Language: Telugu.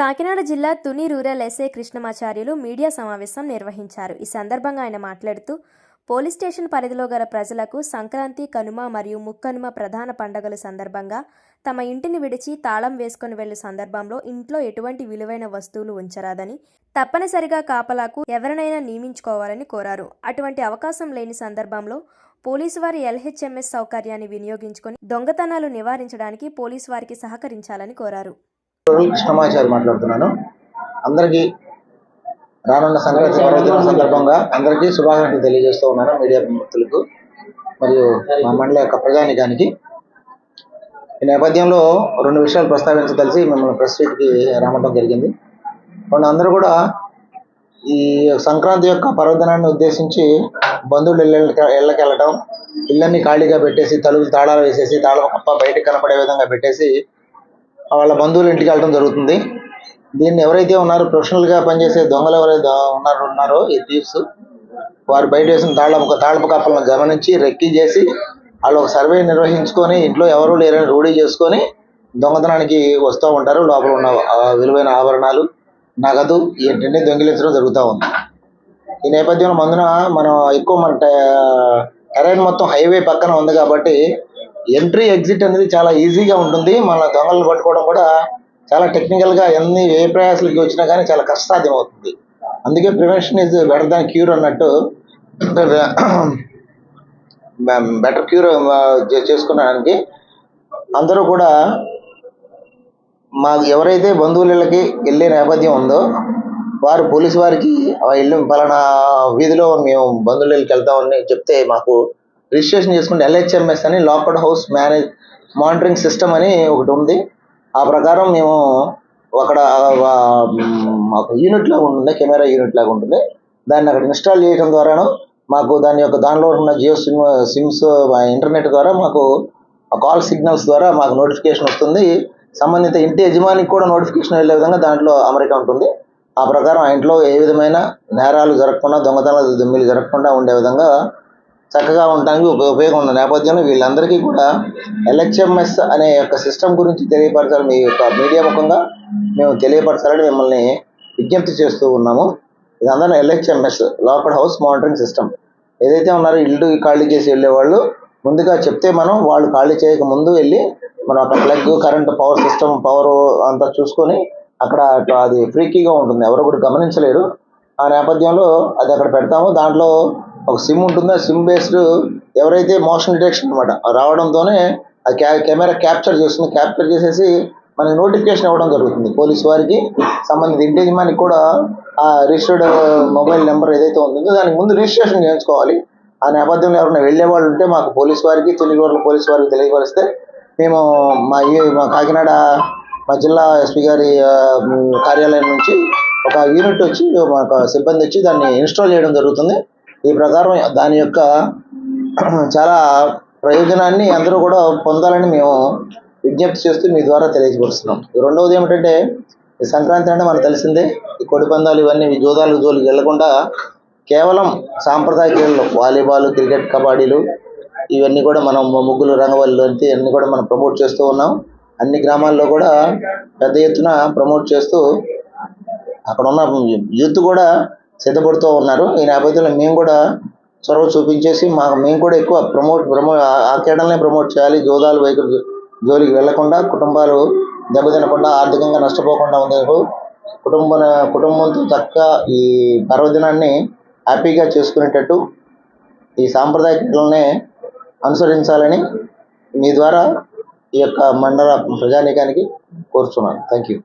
కాకినాడ జిల్లా Tuni rural SA Krishnamacharyulu media సమావేశం నిర్వహించారు. ఈ సందర్భంగా ఆయన మాట్లాడుతూ పోలీస్ స్టేషన్ పరిధిలో గల ప్రజలకు సంక్రాంతి కనుమ మరియు ముక్కనుమ ప్రధాన పండుగల సందర్భంగా తమ ఇంటిని విడిచి తాళం వేసుకొని వెళ్ళే సందర్భంలో ఇంట్లో ఎటువంటి విలువైన వస్తువులు ఉంచరాదని తప్పనిసరిగా కాపలాకు ఎవరినైనా నియమించుకోవాలని కోరారు. అటువంటి అవకాశం లేని సందర్భంలో పోలీసు వారి ఎల్హెచ్ఎంఎస్ సౌకర్యాన్ని వినియోగించుకొని దొంగతనాలు నివారించడానికి పోలీసు వారికి సహకరించాలని కోరారు. కృష్ణమాచారి మాట్లాడుతున్నాను. అందరికీ రానున్న సంక్రాంతి పర్వదిన సందర్భంగా అందరికీ శుభాకాంక్షలు తెలియజేస్తూ ఉన్నాను మీడియా మిత్రులకు మరియు మా మండల యొక్క ప్రజానికానికి. ఈ నేపథ్యంలో రెండు విషయాలు ప్రస్తావించదలిసి మిమ్మల్ని ప్రెస్ మీట్కి రావడం జరిగింది. కొన్ని అందరూ కూడా ఈ సంక్రాంతి యొక్క పర్వదినాన్ని ఉద్దేశించి బంధువులు ఇళ్ళకి ఇళ్ళకి ఇళ్ళని ఇళ్ళన్ని ఖాళీగా పెట్టేసి తలుపులు తాళాలు వేసేసి తాళం అప్ప బయటకు కనపడే విధంగా పెట్టేసి వాళ్ళ బంధువుల ఇంటికి వెళ్ళడం జరుగుతుంది. దీన్ని ఎవరైతే ఉన్నారో ప్రొఫెషనల్గా పనిచేసే దొంగలు ఎవరైతే ఉన్నారో ఉన్నారో ఈ థీవ్స్ వారు బయట వేసిన తాళపు తాళపు కప్పలను గమనించి రెక్కి చేసి వాళ్ళు ఒక సర్వే నిర్వహించుకొని ఇంట్లో ఎవరు లేరని రూఢీ చేసుకొని దొంగతనానికి వస్తూ ఉంటారు. లోపల ఉన్న విలువైన ఆభరణాలు నగదు ఇవన్నీ దొంగిలించడం జరుగుతూ ఉంది. ఈ నేపథ్యంలో మందున మనం ఎక్కువ మన టెరైన్ మొత్తం హైవే పక్కన ఉంది కాబట్టి ఎంట్రీ ఎగ్జిట్ అనేది చాలా ఈజీగా ఉంటుంది. మన దొంగలు పట్టుకోవడం కూడా చాలా టెక్నికల్గా ఎన్ని ఏ ప్రయాసాలకి వచ్చినా కానీ చాలా కష్టాధ్యం అవుతుంది. అందుకే prevention is better than cure అన్నట్టు బెటర్ క్యూర్ చేసుకున్నానికి అందరూ కూడా మా ఎవరైతే బంధువులకి వెళ్ళే నేపథ్యం ఉందో వారు పోలీసు వారికి ఇల్లు పలానా వీధిలో మేము బంధువులకి వెళ్తామని చెప్తే మాకు రిజిస్ట్రేషన్ చేసుకుంటే ఎల్హెచ్ఎంఎస్ అని locked house manage monitoring system అని ఒకటి ఉంది. ఆ ప్రకారం మేము అక్కడ మాకు యూనిట్ లాగా ఉంటుంది కెమెరా యూనిట్ లాగా ఉంటుంది. దాన్ని అక్కడ ఇన్స్టాల్ చేయడం ద్వారాను మాకు దాని యొక్క దానిలో ఉన్న జియో సిమ్ సిమ్స్ ఇంటర్నెట్ ద్వారా మాకు కాల్ సిగ్నల్స్ ద్వారా మాకు నోటిఫికేషన్ వస్తుంది. సంబంధిత ఇంటి యజమానికి కూడా నోటిఫికేషన్ వెళ్ళే విధంగా దాంట్లో అమరిక ఉంటుంది. ఆ ప్రకారం ఆ ఇంట్లో ఏ విధమైన నేరాలు జరగకుండా దొంగతనాలు దొమ్మిలు జరగకుండా ఉండే విధంగా చక్కగా ఉండడానికి ఉపయోగం ఉన్న నేపథ్యంలో వీళ్ళందరికీ కూడా ఎల్హెచ్ఎంఎస్ అనే యొక్క సిస్టమ్ గురించి తెలియపరచాలి మీ యొక్క మీడియా ముఖంగా మేము తెలియపరచాలని మిమ్మల్ని విజ్ఞప్తి చేస్తూ ఉన్నాము. ఇదంతా LHMS locked house monitoring system. ఏదైతే ఉన్నారో ఇల్లు ఖాళీ చేసి వెళ్ళేవాళ్ళు ముందుగా చెప్తే మనం వాళ్ళు ఖాళీ చేయక ముందు వెళ్ళి మనం అక్కడ plug current power system power అంతా చూసుకొని అక్కడ అది ఫ్రీకీగా ఉంటుంది. ఎవరు కూడా గమనించలేరు. ఆ నేపథ్యంలో అది అక్కడ పెడతాము. దాంట్లో ఒక సిమ్ ఉంటుంది? ఆ సిమ్ బేస్డ్ ఎవరైతే మోషన్ డిటెక్షన్ అనమాట రావడంతోనే ఆ క్యా కెమెరా క్యాప్చర్ చేస్తుంది. క్యాప్చర్ చేసేసి మనకి నోటిఫికేషన్ ఇవ్వడం జరుగుతుంది పోలీస్ వారికి. సంబంధించి ఇంటి మనకి కూడా ఆ రిజిస్టర్డ్ మొబైల్ నెంబర్ ఏదైతే ఉంటుందో దానికి ముందు రిజిస్ట్రేషన్ చేయించుకోవాలి. ఆ నేపథ్యంలో ఎవరైనా వెళ్ళే వాళ్ళు ఉంటే మాకు పోలీస్ వారికి తొలిగోర్ల పోలీస్ వారికి తెలియపరిస్తే మేము మా ఈ- మా కాకినాడ మా జిల్లా ఎస్పీ గారి కార్యాలయం నుంచి ఒక యూనిట్ వచ్చి మాకు సిబ్బంది వచ్చి దాన్ని ఇన్స్టాల్ చేయడం జరుగుతుంది. ఈ ప్రకారం దాని యొక్క చాలా ప్రయోజనాన్ని అందరూ కూడా పొందాలని మేము విజ్ఞప్తి చేస్తూ మీ ద్వారా తెలియజేస్తున్నాం రెండవది ఏమిటంటే ఈ సంక్రాంతి అంటే మనకు తెలిసిందే ఈ కొడి పందాలు ఇవన్నీ జోదాలు జోలికి వెళ్ళకుండా కేవలం సాంప్రదాయ క్రీడలు వాలీబాల్ క్రికెట్ కబడ్డీలు ఇవన్నీ కూడా మనం ముగ్గులు రంగవల్లు అంటే ఇవన్నీ కూడా మనం ప్రమోట్ చేస్తూ ఉన్నాం. అన్ని గ్రామాల్లో కూడా పెద్ద ఎత్తున ప్రమోట్ చేస్తూ అక్కడ ఉన్న యూత్ కూడా సిద్ధపడుతూ ఉన్నారు. ఈ నేపథ్యంలో మేము కూడా చొరవ చూపించేసి మా మేము కూడా ఎక్కువ ప్రమోట్ ప్రమో ఆ- క్రీడలనే ప్రమోట్ చేయాలి. జోదాలు వైపు జోలికి వెళ్ళకుండా కుటుంబాలు దెబ్బతినకుండా ఆర్థికంగా నష్టపోకుండా ఉండేందుకు కుటుంబ కుటుంబంతో తక్క ఈ పర్వదినాన్ని హ్యాపీగా చేసుకునేటట్టు ఈ సాంప్రదాయ క్రీడలనే అనుసరించాలని మీ ద్వారా ఈ యొక్క మండల ప్రజానీకానికి కోరుతున్నాను థ్యాంక్ యూ